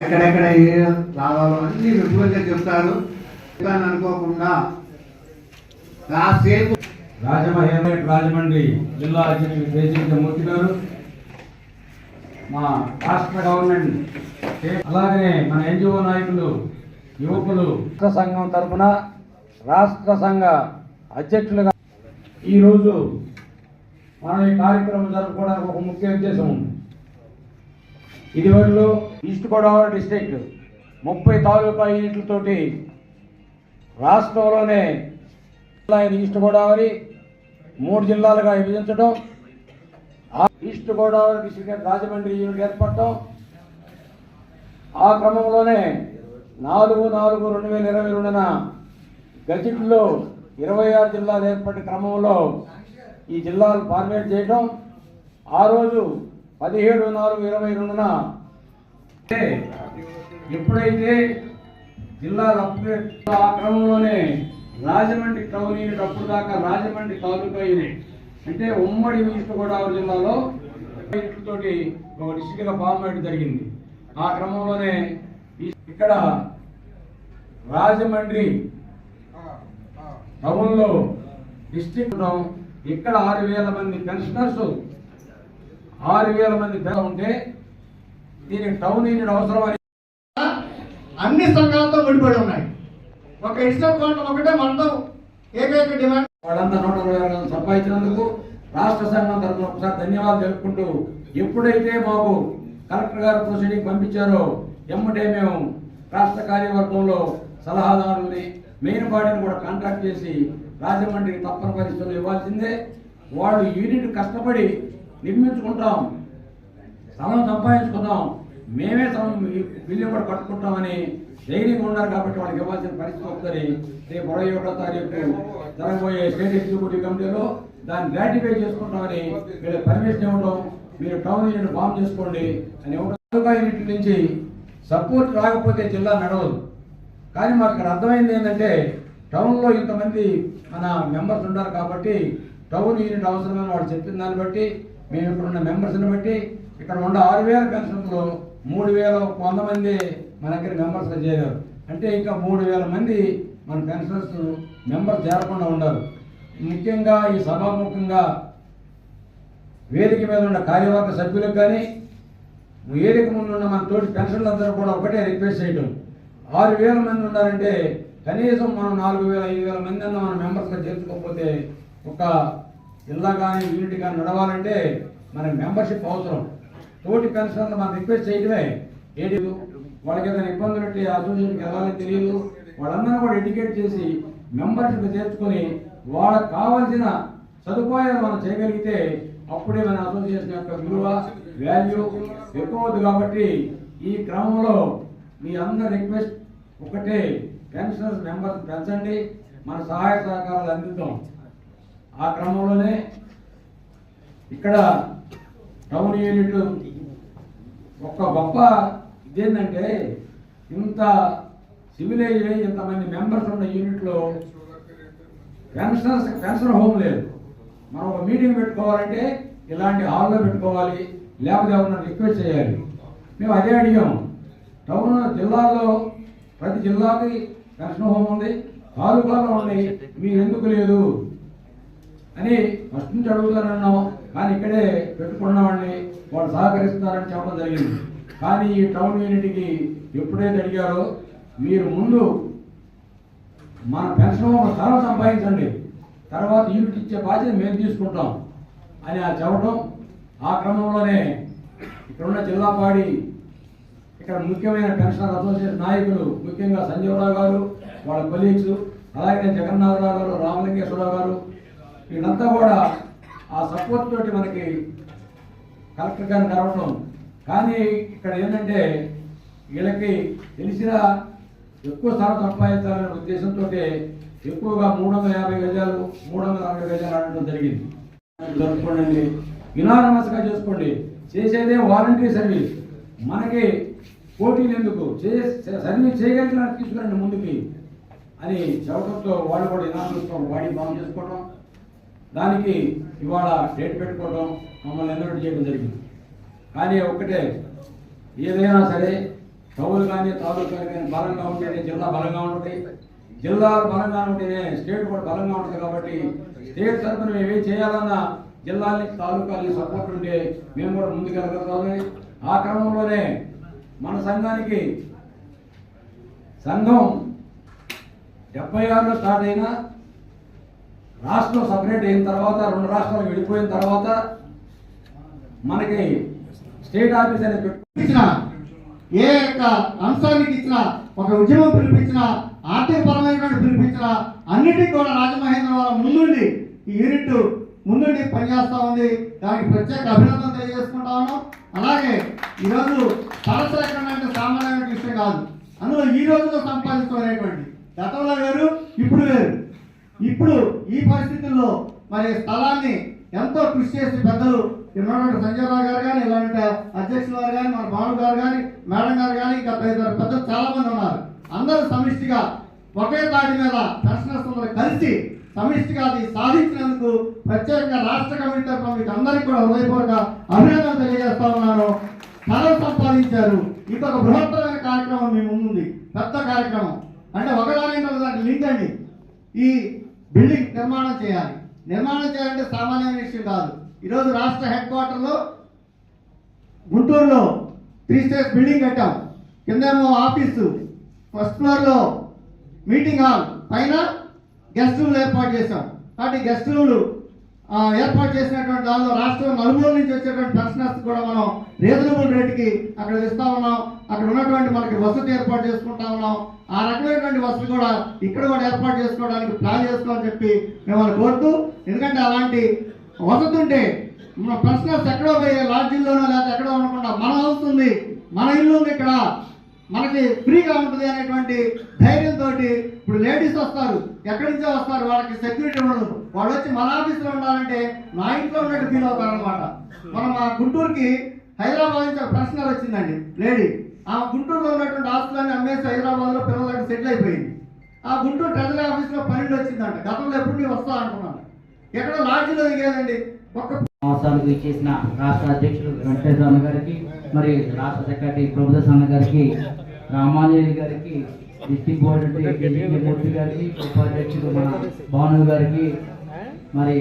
ఎక్కడెక్కడ ఏ రావాలో అన్ని విపులంగా చెప్తారు కానీ అనుకోకుండా కాసేపు రాజమహేంద్ర రాజమండ్రి జిల్లా అధ్యక్షుడు జయచంద్ర మూర్తి గారు మా రాష్ట్ర గవర్నమెంట్ అలాగే మన ఎన్జిఓ నాయకులు యువకులు సంఘం తరఫున రాష్ట్ర సంఘ అధ్యక్షులుగా ఈరోజు మనం ఈ కార్యక్రమం జరుపుకోవడానికి ఒక ముఖ్య ఉద్దేశం ఉంది. ఇదివరలో ఈస్ట్ గోదావరి డిస్ట్రిక్ట్ ముప్పై తాలూకా యూనిట్లతోటి రాష్ట్రంలోనే ఈస్ట్ గోదావరి మూడు జిల్లాలుగా విభజించడం east Godavari district Rajahmundry unit ఏర్పడటం ఆ క్రమంలోనే నాలుగు నాలుగు రెండు వేల ఇరవై రెండున గజెట్లో ఇరవై ఆరు జిల్లాలు ఏర్పడిన క్రమంలో ఈ జిల్లాలు ఫార్మేట్ చేయడం ఆ రోజు పదిహేడు నాలుగు ఇరవై రెండున ఎప్పుడైతే జిల్లాలు అప్డేట్ ఆ క్రమంలోనే రాజమండ్రి టౌన్ యూనిట్ అప్పుడు దాకా రాజమండ్రి తాలూకా యూనిట్ అంటే ఉమ్మడి ఈస్ట్ గోదావరి జిల్లాలో యూనిట్ తోటి ఒక డిస్ట్రిక్ట్గా ఫామ్ అయ్యడం జరిగింది. ఆ క్రమంలోనే ఇక్కడ రాజమండ్రి టౌన్లో డిస్ట్రిక్ట్ ఇక్కడ ఆరు వేల మంది పెన్షనర్స్ ఆరు వేల మంది పిల్లలు ఉంటే దీనికి టౌన్ యూనిట్ అవసరమని అన్ని సంఘాలతో ముడిపడి ఉన్నాయి. ఒక ఇష్టం కోణం ఒకటే మనతో ఏకైక డిమాండ్. వాళ్ళంతా నూట ఇరవై సంపాదించినందుకు రాష్ట్ర సంఘం తరఫున ఒకసారి ధన్యవాదాలు తెలుపుకుంటూ ఎప్పుడైతే మాకు కలెక్టర్ గారు ప్రొసీడింగ్ పంపించారో ఎమ్మటే మేము రాష్ట్ర కార్యవర్గంలో సలహాదారుల్ని మెయిన్ బాడీని కూడా కాంటాక్ట్ చేసి రాజమండ్రికి తప్పని పరిస్థితులు ఇవ్వాల్సిందే. వాళ్ళు యూనిట్ కష్టపడి నిర్మించుకుంటాం స్థలం సంపాదించుకుందాం మేమే స్థలం బిల్లు కూడా కట్టుకుంటామని ధైర్యంగా ఉన్నారు కాబట్టి వాళ్ళకి ఇవ్వాల్సిన పరిస్థితి వస్తుంది. రేపు ఇరవై ఒకటో తారీఖు జరగబోయే స్టేట్ ఎగ్జిక్యూటివ్ కమిటీలో దాన్ని గ్రాటిఫై చేసుకుంటామని మీరు పర్మిషన్ ఇవ్వడం మీరు టౌన్ యూనిట్ బాంబ్ చేసుకోండి అని ఇవ్వడం యూనిట్ నుంచి సపోర్ట్ రాకపోతే జిల్లా నడవదు. కానీ మాకు ఇక్కడ అర్థమైంది ఏంటంటే టౌన్లో ఇంతమంది మన మెంబర్స్ ఉన్నారు కాబట్టి టౌన్ యూనిట్ అవసరమని వాడు చెప్పిన దాన్ని బట్టి మేము ఇక్కడ ఉన్న మెంబర్స్ని బట్టి ఇక్కడ ఉన్న ఆరు వేల పెన్షన్లో మూడు వేల వంద మంది మన దగ్గర మెంబర్స్గా చేరారు. అంటే ఇంకా మూడు వేల మంది మన పెన్షనర్స్ మెంబర్స్ చేరకుండా ఉన్నారు. ముఖ్యంగా ఈ సభాముఖంగా వేదిక మీద ఉన్న కార్యవర్గ సభ్యులకు కానీ వేదిక ముందు ఉన్న మన తోటి పెన్షన్లందరూ కూడా ఒకటే రిక్వెస్ట్ చేయడం ఆరు వేల మంది ఉన్నారంటే కనీసం మనం నాలుగు వేల ఐదు వేల మంది అన్న మన మెంబర్స్గా చేర్చుకోకపోతే ఒక ఇల్లా కానీ యూనిట్ కానీ నడవాలంటే మన మెంబర్షిప్ అవసరం. తోటి పెన్షన్లు మనం రిక్వెస్ట్ చేయడమే ఏడు వాళ్ళకి ఏదైనా ఇబ్బందులు ఉంటే అసోసియేషన్కి వెళ్ళాలని తెలియదు. వాళ్ళందరూ కూడా ఎడ్యుకేట్ చేసి మెంబర్షిప్ చేర్చుకొని వాళ్ళకి కావాల్సిన సదుపాయాలు మనం చేయగలిగితే అప్పుడే మన అసోసియేషన్ యొక్క విలువ వాల్యూ ఎక్కువ అవుతుంది కాబట్టి ఈ క్రమంలో మీ అందరి రిక్వెస్ట్ ఒకటే పెన్షనర్స్ మెంబర్స్ పెంచండి. మన సహాయ సహకారాలు అందిద్దాం. ఆ క్రమంలోనే ఇక్కడ టౌన్ యూనిట్ ఒక్క గొప్ప ఇదేంటంటే ఇంత సివిలైజ్ అయ్యి ఇంతమంది మెంబర్స్ ఉన్న యూనిట్లో పెన్షనర్స్ పెన్షన్ హోమ్ లేదు. మనం ఒక మీటింగ్ పెట్టుకోవాలంటే ఇలాంటి హాల్లో పెట్టుకోవాలి లేకపోతే ఎవరన్నా రిక్వెస్ట్ చేయాలి. మేము అదే అడిగాం. టౌన్ జిల్లాలో ప్రతి జిల్లాకి పెన్షన్ హోమ్ ఉంది తాలూకాలో ఉంది మీరు ఎందుకు లేదు అని ఫస్ట్ నుంచి అడుగుతానన్నాం. కానీ ఇక్కడే పెట్టుకున్నామండి వాళ్ళు సహకరిస్తారని చెప్పడం జరిగింది. కానీ ఈ టౌన్ యూనిట్కి ఎప్పుడైతే అడిగారో మీరు ముందు మన పెన్షన్ ఒక స్థలం సంపాదించండి. తర్వాత యూనిట్ ఇచ్చే బాధ్యత మేము తీసుకుంటాం అని ఆ చెప్పడం ఆ క్రమంలోనే ఇక్కడున్న జిల్లాపాడి ఇక్కడ ముఖ్యమైన పెన్షనర్ అసోసియేషన్ నాయకులు ముఖ్యంగా సంజీవరావు గారు వాళ్ళ కొలీగ్స్ అలాగే జగన్నాథరావు గారు రామలింగేశ్వరరావు గారు వీళ్ళంతా కూడా ఆ సపోర్ట్ తోటి మనకి కలెక్టర్ గారిని కలవటం. కానీ ఇక్కడ ఏంటంటే వీళ్ళకి తెలిసిన ఎక్కువ సార్లు సంపాదించాలనే ఉద్దేశంతో ఎక్కువగా మూడు వందల యాభై గజాలు మూడు వందల అరవై గజాలు ఆడటం జరిగింది. జరుపుకోండి. ఇనానమస్గా చేసుకోండి. చేసేదే వాలంటరీ సర్వీస్. మనకి పోటీలు ఎందుకు? సర్వీస్ చేయగలిగిన తీసుకురండి ముందుకి అని చెప్పడంతో వాళ్ళు కూడా యునానమస్ వాడిని బాగు చేసుకోవడం దానికి ఇవాళ డేట్ పెట్టుకోవడం మమ్మల్ని ఎన్నోటి చేయడం జరిగింది. కానీ ఒక్కటే ఏదైనా సరే టౌన్ కానీ తాలూకాలు కానీ బలంగా ఉంటేనే జిల్లా బలంగా ఉంటుంది. జిల్లా బలంగా ఉంటేనే స్టేట్ కూడా బలంగా ఉంటుంది కాబట్టి స్టేట్ తరఫున మేము ఏం చేయాలన్నా జిల్లాని తాలూకాలని సపోర్ట్ ఉంటే మేము కూడా ముందుకెళ్ళగలుగుతామని ఆ క్రమంలోనే మన సంఘానికి సంఘం డెబ్బై ఆరులో స్టార్ట్ అయినా రాష్ట్రం సపరేట్ అయిన తర్వాత రెండు రాష్ట్రాలు వెళ్ళిపోయిన తర్వాత మనకి స్టేట్ ఆఫీస్ అనేది పెట్టు ఇచ్చిన ఏ యొక్క అంశానికి ఇచ్చిన ఒక ఉద్యమం పిలిపించిన ఆర్థిక పరమైనటువంటి పిలిపించిన అన్నిటికీ కూడా రాజమహేంద్రవరం ముందుండి ఈ యూనిట్ ముందుండి పనిచేస్తూ ఉంది. దానికి ప్రత్యేక అభినందన తెలియజేసుకుంటా ఉన్నాం. అలాగే ఈరోజు సరస్వీకరణ అంటే సామాన్యమైన విషయం కాదు. అందులో ఈ రోజులో సంపాదించుకునేటువంటి గతంలో వేరు ఇప్పుడు వేరు. ఇప్పుడు ఈ పరిస్థితుల్లో మరి స్థలాన్ని ఎంతో కృషి చేసి పెద్దలు ఉన్నటువంటి సంజయ్ రావు గారు కానీ ఇలాంటి అధ్యక్షుల గారు కానీ మన బాబు గారు కానీ మేడం గారు కానీ ఇంకా పెద్ద పెద్దలు చాలా మంది ఉన్నారు. అందరూ సమిష్టిగా ఒకే దాటి మీద దర్శనస్తులు కలిసి సమిష్టిగా అది సాధించినందుకు ప్రత్యేకంగా రాష్ట్ర కమిటీ తరఫున మీకు అందరికీ కూడా హృదయపూర్వక అభినందనలు తెలియజేస్తా ఉన్నాను. ధనం సంపాదించారు. ఇంకొక బృహత్తరమైన కార్యక్రమం మీ ముందుంది. పెద్ద కార్యక్రమం. అంటే ఒకదాని దానికి లింక్ అండి. ఈ బిల్డింగ్ నిర్మాణం చేయాలి. నిర్మాణం చేయాలంటే సామాన్యమైన విషయం కాదు. ఈరోజు రాష్ట్ర హెడ్ క్వార్టర్లో గుంటూరులో త్రీ స్టేజ్ బిల్డింగ్ కట్టాం. కిందేమో ఆఫీసు ఫస్ట్ ఫ్లోర్లో మీటింగ్ హాల్ పైన గెస్ట్ రూమ్లు ఏర్పాటు చేశాం. కాబట్టి గెస్ట్ రూమ్లు ఏర్పాటు చేసినటువంటి దానిలో రాష్ట్రం నలుగురు నుంచి వచ్చేటువంటి పెన్షనర్స్ కూడా మనం రీజనబుల్ రేటుకి అక్కడ ఇస్తా ఉన్నాం. అక్కడ ఉన్నటువంటి మనకి వసతి ఏర్పాటు చేసుకుంటా ఉన్నాం. ఆ రకమైనటువంటి వసతి కూడా ఇక్కడ కూడా ఏర్పాటు చేసుకోవడానికి ప్లాన్ చేసుకోవాలని చెప్పి మిమ్మల్ని కోరుతూ ఎందుకంటే అలాంటి వసతి ఉంటే మన ప్రశ్న ఎక్కడో పోయి లాడ్జిల్లోనో లేకపోతే ఎక్కడో ఉండకుండా మన హౌస్ ఉంది. మన ఇల్లు ఉంది ఇక్కడ. మనకి ఫ్రీగా ఉంటుంది అనేటువంటి ధైర్యంతో ఇప్పుడు లేడీస్ వస్తారు ఎక్కడి నుంచో వస్తారు వాళ్ళకి సెక్యూరిటీ ఉండదు. వాళ్ళు వచ్చి మన ఆఫీస్లో ఉండాలంటే మా ఇంట్లో ఉన్నట్టు ఫీల్ అవుతారు అనమాట మనం మా గుంటూరుకి హైదరాబాద్ నుంచి ఒక ప్రశ్నర్ వచ్చిందండి. లేడీ ఆ గుంటూరులో ఉన్నటువంటి ఆస్తులన్నీ అమ్మేసి హైదరాబాద్లో పిల్లలకి సెటిల్ అయిపోయింది. ఆ గుంటూరు ట్రెజరీ ఆఫీస్లో పన్నెండు వచ్చిందంట. గతంలో ఎప్పుడు నేను వస్తా అనుకున్నాను. ఎక్కడో లాడ్జీలో దిగేదండి? ఒక్క సంవత్సరాలకు ఇచ్చేసిన రాష్ట్ర అధ్యక్షుడు వెంకటేశ్వర గారికి మరి రాష్ట్ర సెక్రటరీ ప్రభుదాస్ అన్న గారికి రామాంజలి గారికి డిస్టిక్ బోర్డు మూర్తి గారికి ఉపాధ్యక్షుడు మన భాను గారికి మరి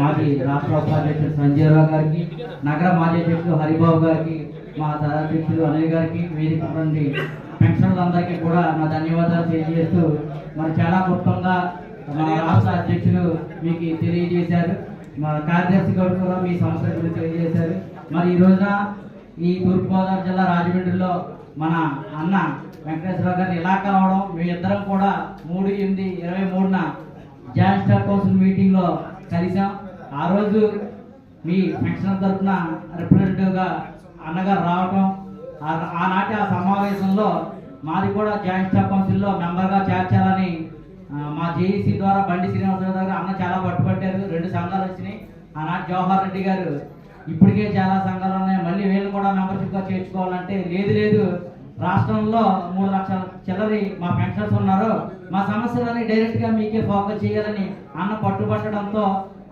మాజీ రాష్ట్ర ఉపాధ్యక్షుడు సంజయ్ రావు గారికి నగర మాజీ అధ్యక్షుడు హరిబాబు గారికి మా సదాధ్యక్షుడు అనిల్ గారికి వేదిక నుండి పెన్షనర్లందరికీ కూడా నా ధన్యవాదాలు తెలియజేస్తూ మరి చాలా క్లుప్తంగా మన రాష్ట్ర అధ్యక్షులు మీకు తెలియజేశారు. మా కార్యదర్శి గారు కూడా మీ సంస్థ గురించి తెలియజేశారు. మరి ఈ రోజున ఈ తూర్పుగోదావరి జిల్లా రాజమండ్రిలో మన అన్న వెంకటేశ్వర గారిని ఇలా కలవడం మేమిద్దరం కూడా మూడు ఎనిమిది ఇరవై మూడున జాయింట్ స్టాఫ్ కౌన్సిల్ మీటింగ్లో కలిసాం. ఆ రోజు మీ పెన్షన్ తరఫున రిప్రజెంటేటివ్గా అన్నగారు రావటం ఆ- ఆనాటి ఆ సమావేశంలో మాది కూడా జాయింట్ స్టాఫ్ కౌన్సిల్లో మెంబర్గా చేర్చాలని మా జేఈసీ ద్వారా బండి శ్రీనివాసరావు గారు అన్న చాలా పట్టుబట్టారు. రెండు సంఘాలు వచ్చినాయి. ఆనాటి జవహర్ రెడ్డి గారు ఇప్పటికే చాలా సంఘాలు ఉన్నాయి. మళ్ళీ వీళ్ళు కూడా మెంబర్షిప్గా చేర్చుకోవాలంటే లేదు లేదు. రాష్ట్రంలో మూడు లక్షల చిల్లరి మా పెన్షన్స్ ఉన్నారు. మా సమస్యలని డైరెక్ట్గా మీకే ఫోకస్ చేయాలని అన్న పట్టుబట్టడంతో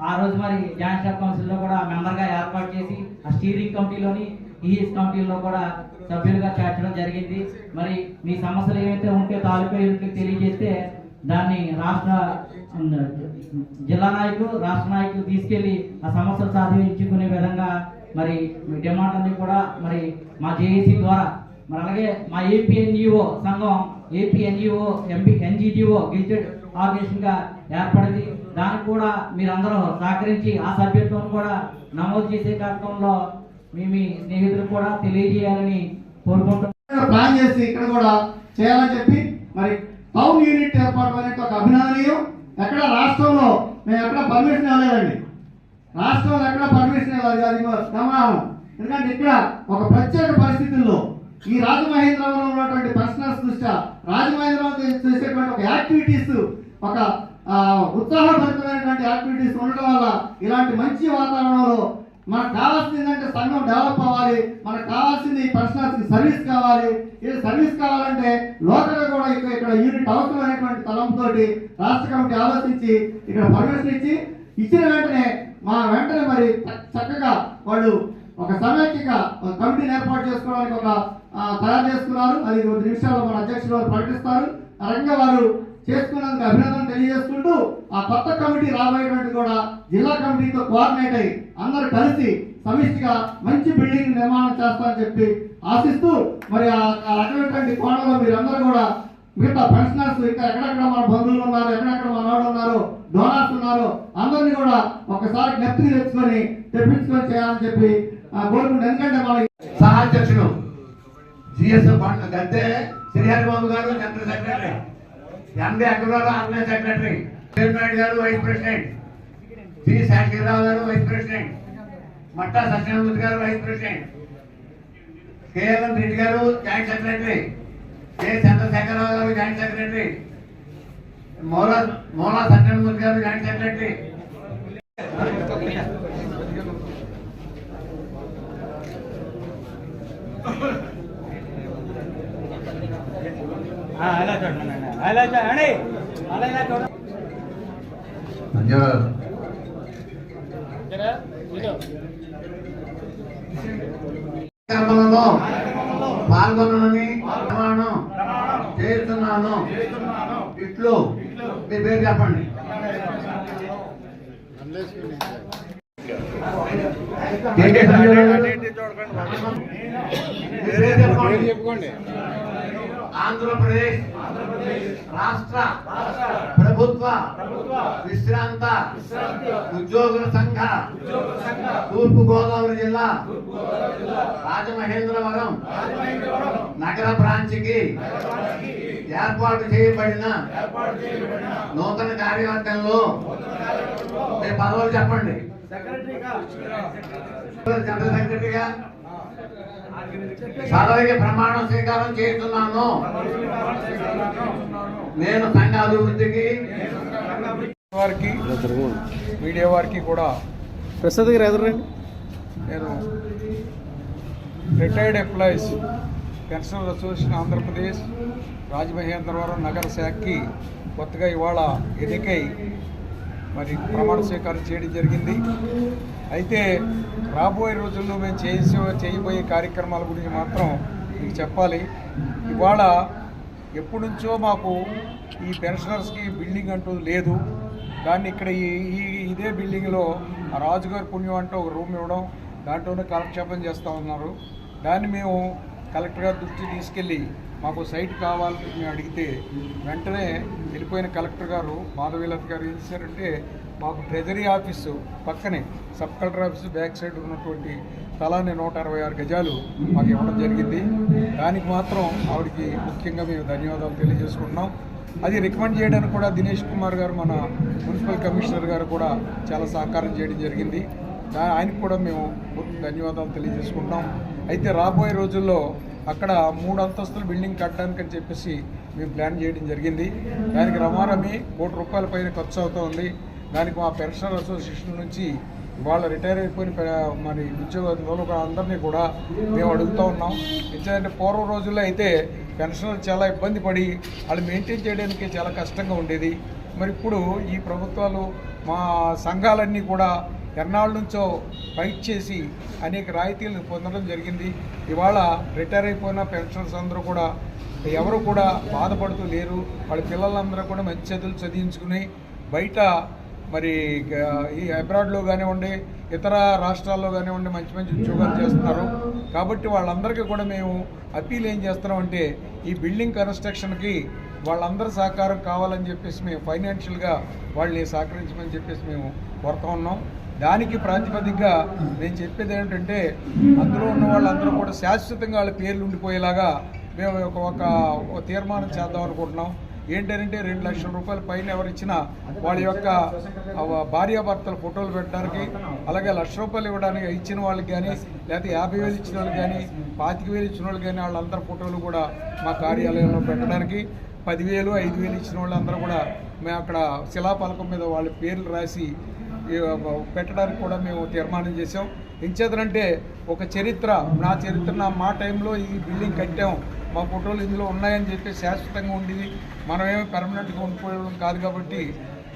ఆ రోజు మరి జాయింట్ స్టాఫ్ కౌన్సిల్లో కూడా మెంబర్గా ఏర్పాటు చేసి ఆ స్టీరింగ్ కమిటీలోని ఈఎస్ కమిటీలో కూడా సభ్యులుగా చేర్చడం జరిగింది. మరి మీ సమస్యలు ఏవైతే ఉంటే తాలూకా తెలియజేస్తే దాన్ని రాష్ట్ర జిల్లా నాయకులు రాష్ట్ర నాయకులు తీసుకెళ్ళి ఆ సమస్యలు సాధించుకునే విధంగా మరి మీ డిమాండ్లన్నీ కూడా మరి మా జేఏసీ ద్వారా మరి అలాగే మా ఏపీఎన్ఈఓ సంఘం ఏపీఎన్ఈఓ ఎంపీ ఎన్జిటిఓ గెజిటెడ్ ఆర్గనైజేషన్గా ఏర్పడింది. దానికి కూడా మీరందరూ సహకరించి ఆ సభ్యత్వం కూడా నమోదు చేసే కార్యక్రమంలో మీ మీ స్నేహితులు కూడా తెలియజేయాలని కోరుకుంటున్నాను ప్లాన్ చేసి ఇక్కడ కూడా చేయాలని చెప్పి మరి టౌన్ యూనిట్ ఏర్పాటు అనేది ఒక అభినందనీయం. ఎక్కడ రాష్ట్రంలో మేము ఎక్కడ పర్మిషన్ ఇవ్వలేదండి. రాష్ట్రంలో ఎక్కడ పర్మిషన్ ఇవ్వలేదు అది గమనాలు ఎందుకంటే ఇక్కడ ఒక ప్రత్యేక పరిస్థితుల్లో ఈ రాజమహేంద్రవరం ఉన్నటువంటి పర్సనల్స్ దృష్ట్యా రాజమహేంద్రవరం చేసేటువంటి ఒక యాక్టివిటీస్ ఒక ఉత్సాహభరితమైనటువంటి యాక్టివిటీస్ ఉండడం వల్ల ఇలాంటి మంచి వాతావరణంలో మనకు కావాల్సింది ఏంటంటే సంఘం డెవలప్ అవ్వాలి. మనకు కావాల్సింది పర్సనల్స్ సర్వీస్ కావాలి. ఈ సర్వీస్ కావాలంటే లోకల్ కూడా ఇక్కడ ఇక్కడ యూనిట్ అవసరమైనటువంటి తలంపుతోటి రాష్ట్ర కమిటీ ఆలోచించి ఇక్కడ పర్మిషన్ ఇచ్చి ఇచ్చిన వెంటనే మా వెంటనే మరి చక్కగా వాళ్ళు ఒక సమైక్యగా ఒక కమిటీని ఏర్పాటు చేసుకోవడానికి ఒక తయారు చేసుకున్నారు. అది కొద్ది నిమిషాల్లో మన అధ్యక్షులు ప్రకటిస్తారు. ఆ రకంగా వారు చేసుకున్నందుకు అభినందన తెలియజేసుకుంటూ ఆ కొత్త కమిటీ రాబోయేటువంటి కూడా జిల్లా కమిటీతో కోఆర్డినేట్ అయ్యి అందరూ కలిసి సమిష్టిగా మంచి బిల్డింగ్ నిర్మాణం చేస్తామని చెప్పి ఆశిస్తూ మరి ఆ కోణంలో మీరందరూ కూడా మిగతా పెన్షనర్స్ ఇంకా ఎక్కడెక్కడ మన బంధువులు ఉన్నారు ఎక్కడెక్కడ మన వాళ్ళు ఉన్నారు డోనర్స్ ఉన్నారు అందరినీ కూడా ఒకసారి జ్ఞప్తి తెచ్చుకొని తెప్పించుకొని చేయాలని చెప్పి ఆ, ఎందుకంటే మన సహాధ్యక్షుడు GS Gadde Srihari Babu garu general secretary. MD Agarwal organise secretary. Chairman garu vice president. C. Shantirao garu vice president. మట్టా సత్యనారాయణ గారు వైస్ ప్రెసిడెంట్. కేఎల్ఎం రెడ్డి గారు joint secretary. K. Chandrasekhararao garu joint secretary. Moula Moula Satyanarayana garu joint secretary. Thank you. ధన్యవాదాలు. కార్యక్రమంలో పాల్గొనని ప్రమాణం చేస్తున్నాను. ఇట్లు మీ పేరు చెప్పండి. చెప్పండి. ఆంధ్రప్రదేశ్ రాష్ట్ర ప్రభుత్వ విశ్రాంత ఉద్యోగుల సంఘ తూర్పు గోదావరి జిల్లా రాజమహేంద్రవరం నగర బ్రాంచ్కి ఏర్పాటు చేయబడిన నూతన కార్యవర్గంలో మీ పదవులు చెప్పండి. జనరల్ సెక్రటరీగా పదవికి ప్రమాణ స్వీకారం చేస్తున్నాను. నేను సంఘ అభివృద్ధికి వారికి మీడియా వారికి కూడా ప్రసాద్ గారు ఎదురండి నేను retired employees pensioner association Andhra Pradesh Rajamahendravaram నగర శాఖకి కొత్తగా ఇవాళ ఎన్నికై మరి ప్రమాణ స్వీకారం చేయడం జరిగింది. అయితే రాబోయే రోజుల్లో మేము చేసే చేయబోయే కార్యక్రమాల గురించి మాత్రం మీకు చెప్పాలి. ఇవాళ ఎప్పటి నుంచో మాకు ఈ పెన్షనర్స్కి బిల్డింగ్ అంటూ లేదు. దాన్ని ఇక్కడ ఈ ఈ- ఇదే బిల్డింగ్లో రాజుగారి పుణ్యం అంటూ ఒక రూమ్ ఇవ్వడం దాంట్లోనే కాలక్షేపం చేస్తూ ఉన్నారు. దాన్ని మేము కలెక్టర్ గారి దృష్టికి తీసుకెళ్ళి మాకు సైట్ కావాలని మేము అడిగితే వెంటనే వెళ్ళిపోయిన కలెక్టర్ గారు మాధవీలత గారు ఏం చేశారంటే మాకు ట్రెజరీ ఆఫీసు పక్కనే sub collector office back side ఉన్నటువంటి స్థలాన్ని నూట అరవై ఆరు గజాలు మాకు ఇవ్వడం జరిగింది. దానికి మాత్రం ఆవిడకి ముఖ్యంగా మేము ధన్యవాదాలు తెలియజేసుకుంటున్నాం. అది రికమెండ్ చేయడానికి కూడా దినేష్ కుమార్ గారు మన మున్సిపల్ కమిషనర్ గారు కూడా చాలా సహకారం చేయడం జరిగింది. దా- ఆయనకు కూడా మేము ధన్యవాదాలు తెలియజేసుకుంటాం అయితే రాబోయే రోజుల్లో అక్కడ మూడు అంతస్తుల బిల్డింగ్ కట్టడానికి అని చెప్పేసి మేము ప్లాన్ చేయడం జరిగింది. దానికి రమారమి కోటి రూపాయల పైన ఖర్చు అవుతోంది దానికి మా పెన్షనర్ అసోసియేషన్ నుంచి వాళ్ళ రిటైర్ అయిపోయిన మరి ఉద్యోగులు అందరినీ కూడా మేము అడుగుతూ ఉన్నాం. ఎందుకంటే పూర్వ రోజుల్లో అయితే పెన్షనర్లు చాలా ఇబ్బంది పడి వాళ్ళు మెయింటైన్ చేయడానికి చాలా కష్టంగా ఉండేది. మరి ఇప్పుడు ఈ ప్రభుత్వాలు మా సంఘాలన్నీ కూడా ఎన్నాళ్ళ నుంచో ఫైట్ చేసి అనేక రాయితీలను పొందడం జరిగింది. ఇవాళ రిటైర్ అయిపోయిన పెన్షనర్స్ అందరూ కూడా ఎవరు కూడా బాధపడుతూ లేరు. వాళ్ళ పిల్లలందరూ కూడా మంచి చదువులు చదివించుకుని బయట మరి ఈ అబ్రాడ్లో కానివ్వండి ఇతర రాష్ట్రాల్లో కానివ్వండి మంచి మంచి ఉద్యోగాలు చేస్తున్నారు. కాబట్టి వాళ్ళందరికీ కూడా మేము అప్పీల్ ఏం చేస్తున్నామంటే ఈ బిల్డింగ్ కన్స్ట్రక్షన్కి వాళ్ళందరి సహకారం కావాలని చెప్పేసి మేము ఫైనాన్షియల్గా వాళ్ళని సహకరించమని చెప్పేసి మేము కోరుతా ఉన్నాం. దానికి ప్రాతిపదికగా నేను చెప్పేది ఏంటంటే అందులో ఉన్న వాళ్ళందరూ కూడా శాశ్వతంగా వాళ్ళ పేర్లు ఉండిపోయేలాగా మేము ఒక ఒక తీర్మానం చేద్దాం అనుకుంటున్నాం. ఏంటంటే రెండు లక్షల రూపాయల పైన ఎవరిచ్చినా వాళ్ళ యొక్క భార్యాభర్తల ఫోటోలు పెట్టడానికి అలాగే లక్ష రూపాయలు ఇవ్వడానికి ఇచ్చిన వాళ్ళకి కానీ లేకపోతే యాభై వేలు ఇచ్చిన వాళ్ళు కానీ పాతిక వేలు ఇచ్చిన వాళ్ళు కానీ వాళ్ళందరి ఫోటోలు కూడా మా కార్యాలయంలో పెట్టడానికి పదివేలు ఐదు వేలు ఇచ్చిన వాళ్ళందరూ కూడా మేము అక్కడ శిలాపలకం మీద వాళ్ళ పేర్లు రాసి పెట్టడానికి కూడా మేము తీర్మానం చేసాం ఎంచేతనంటే ఒక చరిత్ర నా చరిత్ర నా మా టైంలో ఈ బిల్డింగ్ కట్టాం. మా ఫోటోలు ఇందులో ఉన్నాయని చెప్పి శాశ్వతంగా ఉండేది. మనమేమి పెర్మనెంట్గా ఉండిపోవడం కాదు కాబట్టి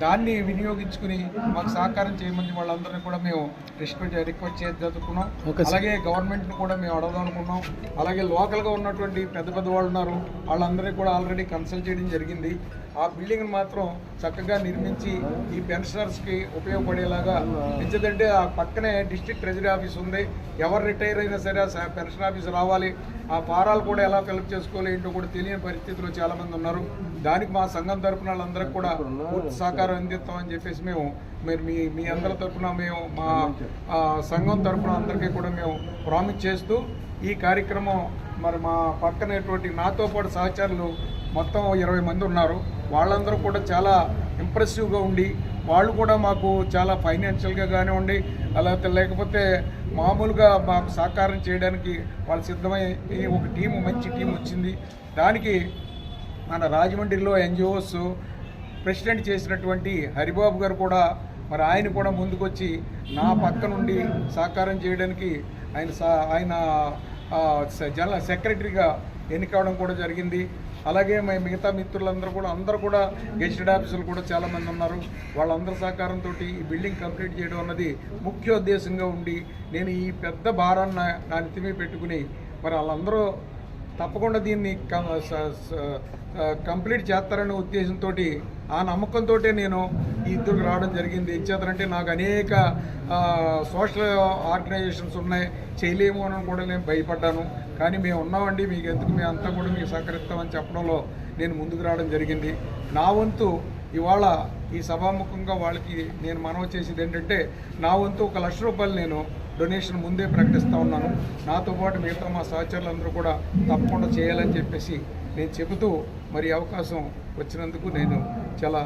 దాన్ని వినియోగించుకుని మాకు సహకారం చేయమని వాళ్ళందరినీ కూడా మేము రిక్వెస్ట్ రిక్వెస్ట్ చేయదలుచుకున్నాం. అలాగే గవర్నమెంట్ని కూడా మేము అడగదాం అనుకున్నాం. అలాగే లోకల్గా ఉన్నటువంటి పెద్ద పెద్ద వాళ్ళు ఉన్నారు. వాళ్ళందరినీ కూడా ఆల్రెడీ కన్సల్ట్ చేయడం జరిగింది. ఆ బిల్డింగ్ మాత్రం చక్కగా నిర్మించి ఈ పెన్షనర్స్కి ఉపయోగపడేలాగా ఎందుకంటే ఆ పక్కనే డిస్ట్రిక్ట్ ట్రెజరీ ఆఫీస్ ఉంది. ఎవరు రిటైర్ అయినా సరే పెన్షన్ ఆఫీస్ రావాలి. ఆ ఫారాలు కూడా ఎలా కలెక్ట్ చేసుకోవాలి ఏంటో కూడా తెలియని పరిస్థితిలో చాలామంది ఉన్నారు. దానికి మా సంఘం తరపున వాళ్ళందరికీ కూడా పూర్తి సహకారం అందిస్తామని చెప్పేసి మేము మరి మీ మీ అందరి తరపున మేము మా సంఘం తరపున అందరికీ కూడా మేము ప్రామిస్ చేస్తూ ఈ కార్యక్రమం మరి మా పక్కనేటువంటి నాతో పాటు సహచరులు మొత్తం ఇరవై మంది ఉన్నారు. వాళ్ళందరూ కూడా చాలా ఇంప్రెసివ్గా ఉండి వాళ్ళు కూడా మాకు చాలా ఫైనాన్షియల్గా కానివ్వండి అలా లేకపోతే మామూలుగా మాకు సహకారం చేయడానికి వాళ్ళు సిద్ధమై ఒక టీం మంచి టీం వచ్చింది. దానికి మన రాజమండ్రిలో ఎన్జిఓస్ ప్రెసిడెంట్ చేసినటువంటి హరిబాబు గారు కూడా మరి ఆయన కూడా ముందుకొచ్చి నా పక్క నుండి సహకారం చేయడానికి ఆయన సా- ఆయన జనరల్ సెక్రటరీగా ఎన్నికవడం కూడా జరిగింది. అలాగే మా మిగతా మిత్రులందరూ కూడా అందరూ కూడా గెజిటెడ్ ఆఫీసులు కూడా చాలామంది ఉన్నారు. వాళ్ళందరి సహకారంతో ఈ బిల్డింగ్ కంప్లీట్ చేయడం అన్నది ముఖ్య ఉద్దేశంగా ఉండి నేను ఈ పెద్ద భారాన్ని నా- నా నెత్తిమీ పెట్టుకుని మరి వాళ్ళందరూ తప్పకుండా దీన్ని స- కంప్లీట్ చేస్తారనే ఉద్దేశంతో ఆ నమ్మకంతో నేను ఈ ఇద్దరికి రావడం జరిగింది. ఇచ్చేతనంటే నాకు అనేక సోషల్ ఆర్గనైజేషన్స్ ఉన్నాయి. చేయలేము అని కూడా నేను భయపడ్డాను. కానీ మేము ఉన్నామండి మీకు ఎందుకు మేము అంతా కూడా మీకు సహకరిస్తామని చెప్పడంలో నేను ముందుకు రావడం జరిగింది. నా వంతు ఇవాళ ఈ సభాముఖంగా వాళ్ళకి నేను మనవి చేసేది ఏంటంటే నా వంతు ఒక లక్ష రూపాయలు నేను డొనేషన్ ముందే ప్రకటిస్తూ ఉన్నాను. నాతో పాటు మిగతా మా సహచరులందరూ కూడా తప్పకుండా చేయాలని చెప్పేసి నేను చెబుతూ మరి అవకాశం వచ్చినందుకు నేను చాలా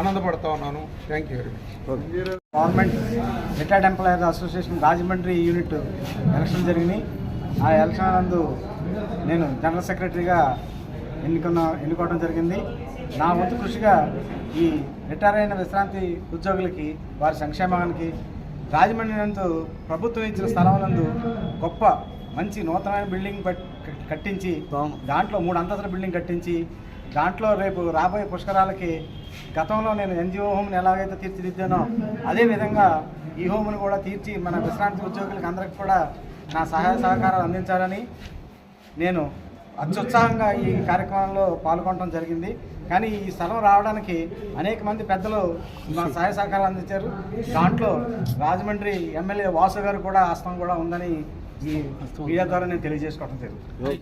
ఆనందపడతా ఉన్నాను. Thank you very much government retired employer association Rajahmundry unit election జరిగినాయి ఆ ఎలక్షన్ నందు నేను జనరల్ సెక్రటరీగా ఎన్నుకున్న ఎన్నుకోవడం జరిగింది. నా వంతు కృషిగా ఈ రిటైర్ అయిన విశ్రాంతి ఉద్యోగులకి వారి సంక్షేమానికి రాజమండ్రి నందు ప్రభుత్వం ఇచ్చిన స్థలం నందు గొప్ప మంచి నూతనమైన బిల్డింగ్ కట్టించి దాంట్లో మూడు అంతస్తుల బిల్డింగ్ కట్టించి దాంట్లో రేపు రాబోయే పుష్కరాలకి గతంలో నేను ఎన్జిఓ హోమ్ని ఎలాగైతే తీర్చిదిద్దానో అదేవిధంగా ఈ హోమ్ను కూడా తీర్చి మన విశ్రాంతి ఉద్యోగులకి అందరికి కూడా నా సహాయ సహకారాలు అందించాలని నేను అత్యుత్సాహంగా ఈ కార్యక్రమంలో పాల్గొనడం జరిగింది. కానీ ఈ స్థలం రావడానికి అనేక మంది పెద్దలు మా సహాయ సహకారాలు అందించారు. దాంట్లో రాజమండ్రి ఎమ్మెల్యే వాసు గారు కూడా హస్తం కూడా ఉందని ఈ మీడియా ద్వారా నేను తెలియజేసుకోవడం జరుగుతుంది